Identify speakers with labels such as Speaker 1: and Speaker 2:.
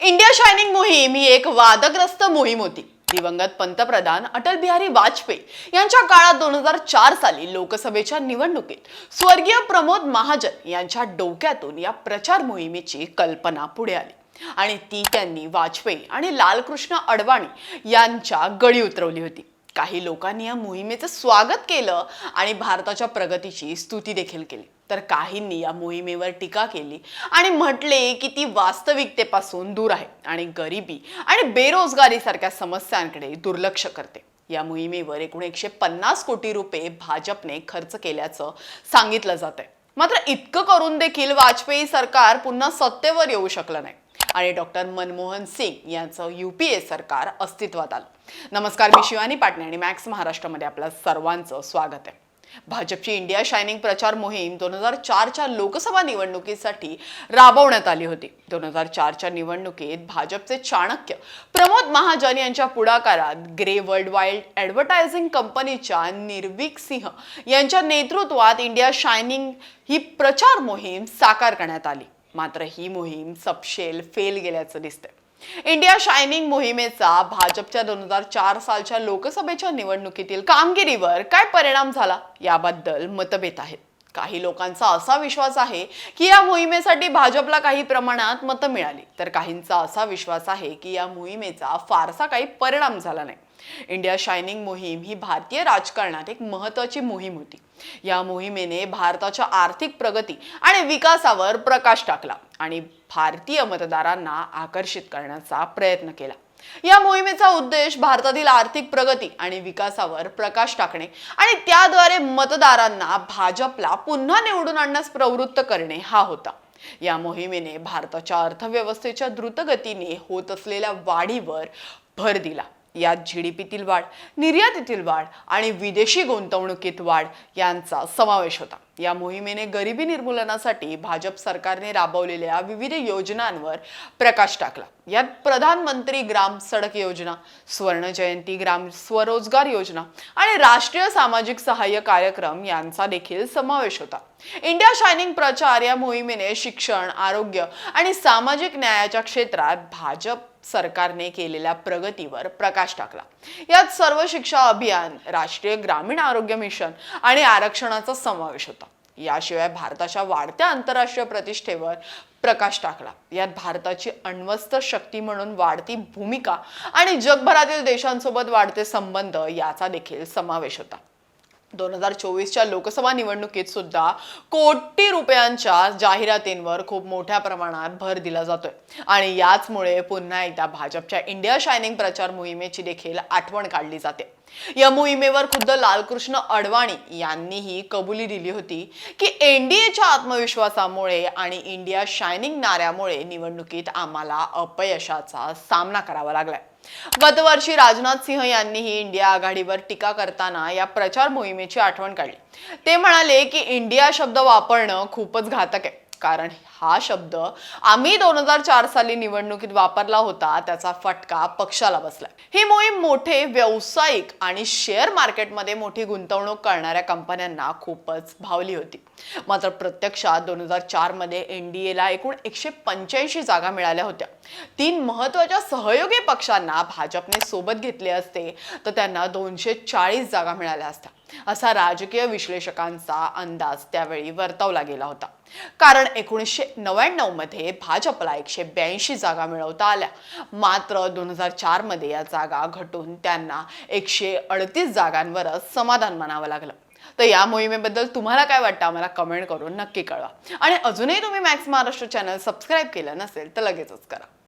Speaker 1: India shining मोहीम ही एक वादग्रस्त मोहीम होती. दिवंगत पंतप्रधान अटल बिहारी वाजपेयी यांच्या काळात दोन हजार चार साली लोकसभेच्या निवडणुकीत स्वर्गीय प्रमोद महाजन यांच्या डोक्यातून या प्रचार मोहिमेची कल्पना पुढे आली. आणि ती त्यांनी वाजपेयी आणि लालकृष्ण अडवाणी यांच्या गळी उतरवली होती. काही लोकांनी या मोहिमेचं स्वागत केलं आणि भारताच्या प्रगतीची स्तुती देखील केली. तर काहींनी या मोहिमेवर टीका केली आणि म्हटले की ती वास्तविकतेपासून दूर आहे आणि गरिबी आणि बेरोजगारी सारख्या समस्यांकडे दुर्लक्ष करते. या मोहिमेवर एकूण एकशे पन्नास कोटी रुपये भाजपने खर्च केल्याचं सांगितलं जात आहे मात्र इतकं करून देखील वाजपेयी सरकार पुन्हा सत्तेवर येऊ शकलं नाही. आणि डॉक्टर मनमोहन सिंग यांचं युपीए सरकार अस्तित्वात आलं. नमस्कार मी शिवानी पाटणे आणि मॅक्स महाराष्ट्रामध्ये आपलं सर्वांचं स्वागत आहे. भाजपची इंडिया शायनिंग प्रचार मोहीम दोन हजार चारच्या लोकसभा निवडणुकीसाठी राबवण्यात आली होती. दोन हजार चारच्या निवडणुकीत भाजपचे चाणक्य प्रमोद महाजन यांच्या पुढाकारात ग्रे वर्ल्ड वाईल्ड ॲडव्हर्टायझिंग कंपनीच्या निर्विक सिंह यांच्या नेतृत्वात इंडिया शायनिंग ही प्रचार मोहीम साकार करण्यात आली. मात्र ही मोहीम सपशेल फेल गेल्याचं दिसतंय. इंडिया शायनिंग मोहिमेचा भाजपच्या दोन हजार चार सालच्या लोकसभेच्या निवडणुकीतील कामगिरीवर काय परिणाम झाला याबद्दल मतभेद आहेत. काही लोकांचा असा विश्वास आहे की या मोहिमेसाठी भाजपला काही प्रमाणात मतं मिळाली. तर काहींचा असा विश्वास आहे की या मोहिमेचा फारसा काही परिणाम झाला नाही. इंडिया शायनिंग मोहीम ही भारतीय राजकारणात एक महत्वाची मोहीम होती. या मोहिमेने भारताच्या आर्थिक प्रगती आणि विकासावर प्रकाश टाकला आणि भारतीय मतदारांना आकर्षित करण्याचा प्रयत्न केला. या मोहिमेचा उद्देश भारतातील आर्थिक प्रगती आणि विकासावर प्रकाश टाकणे आणि त्याद्वारे मतदारांना भाजपला पुन्हा निवडून आणण्यास प्रवृत्त करणे हा होता. या मोहिमेने भारताच्या अर्थव्यवस्थेच्या द्रुतगतीने होत असलेल्या वाढीवर भर दिला. यात जी डी पीतील वाढ निर्यातीतील वाढ आणि विदेशी गुंतवणुकीत वाढ यांचा समावेश होता. या मोहिमेने गरिबी निर्मूलनासाठी भाजप सरकारने राबवलेल्या विविध योजनांवर प्रकाश टाकला. यात प्रधानमंत्री ग्राम सडक योजना स्वर्ण जयंती ग्राम स्वरोजगार योजना आणि राष्ट्रीय सामाजिक सहाय्य कार्यक्रम यांचा देखील समावेश होता. इंडिया शायनिंग प्रचार या मोहिमेने शिक्षण आरोग्य आणि सामाजिक न्यायाच्या क्षेत्रात भाजप सरकारने केलेल्या प्रगतीवर प्रकाश टाकला. यात सर्व शिक्षा अभियान राष्ट्रीय ग्रामीण आरोग्य मिशन आणि आरक्षणाचा समावेश होता. याशिवाय भारताच्या वाढत्या आंतरराष्ट्रीय प्रतिष्ठेवर प्रकाश टाकला. यात भारताची अण्वस्त्र शक्ती म्हणून वाढती भूमिका आणि जगभरातील देशांसोबत वाढते संबंध याचा देखील समावेश होता. दोन हजार चोवीसच्या लोकसभा निवडणुकीत सुद्धा कोटी रुपयांच्या जाहिरातींवर खूप मोठ्या प्रमाणात भर दिला जातोय. आणि याचमुळे पुन्हा एकदा भाजपच्या इंडिया शायनिंग प्रचार मोहिमेची देखील आठवण काढली जाते. या मोहिमेवर खुद्द लालकृष्ण अडवाणी यांनीही कबुली दिली होती की एनडीएच्या आत्मविश्वासामुळे आणि इंडिया शायनिंग नाऱ्यामुळे निवडणुकीत आम्हाला अपयशाचा सामना करावा लागलाय. गतवर्षी राजनाथ सिंह यांनीही इंडिया आघाडीवर टीका करताना या प्रचार मोहिमेची आठवण काढली. ते म्हणाले की इंडिया शब्द वापरणं खूपच घातक आहे. कारण हा शब्द आम्ही दोन हजार चार साली निवडणुकीत वापरला होता त्याचा फटका पक्षाला बसला. ही मोहीम मोठे व्यावसायिक आणि शेअर मार्केटमध्ये मोठी गुंतवणूक करणाऱ्या कंपन्यांना खूपच भावली होती. मात्र प्रत्यक्षात दोन हजार चारमध्ये एनडीएला एकूण एकशे पंच्याऐंशी जागा मिळाल्या होत्या. तीन महत्त्वाच्या सहयोगी पक्षांना भाजपने सोबत घेतले असते तर त्यांना दोनशे चाळीस जागा मिळाल्या असत्या. असा राजकीय विश्लेषकांचा अंदाज त्यावेळी वर्तवला गेला होता. कारण एकोणीसशे नव्याण्णवमध्ये भाजपला एकशे ब्याऐंशी जागा मिळवता आल्या. मात्र दोन हजार चारमध्ये या जागा घटून त्यांना एकशे अडतीस जागांवरच समाधान मानावं लागलं. तर या मोहिमेबद्दल तुम्हाला काय वाटतं? आम्हाला कमेंट करून नक्की कळवा. आणि अजूनही तुम्ही मॅक्स महाराष्ट्र चॅनल सबस्क्राईब केलं नसेल तर लगेचच करा.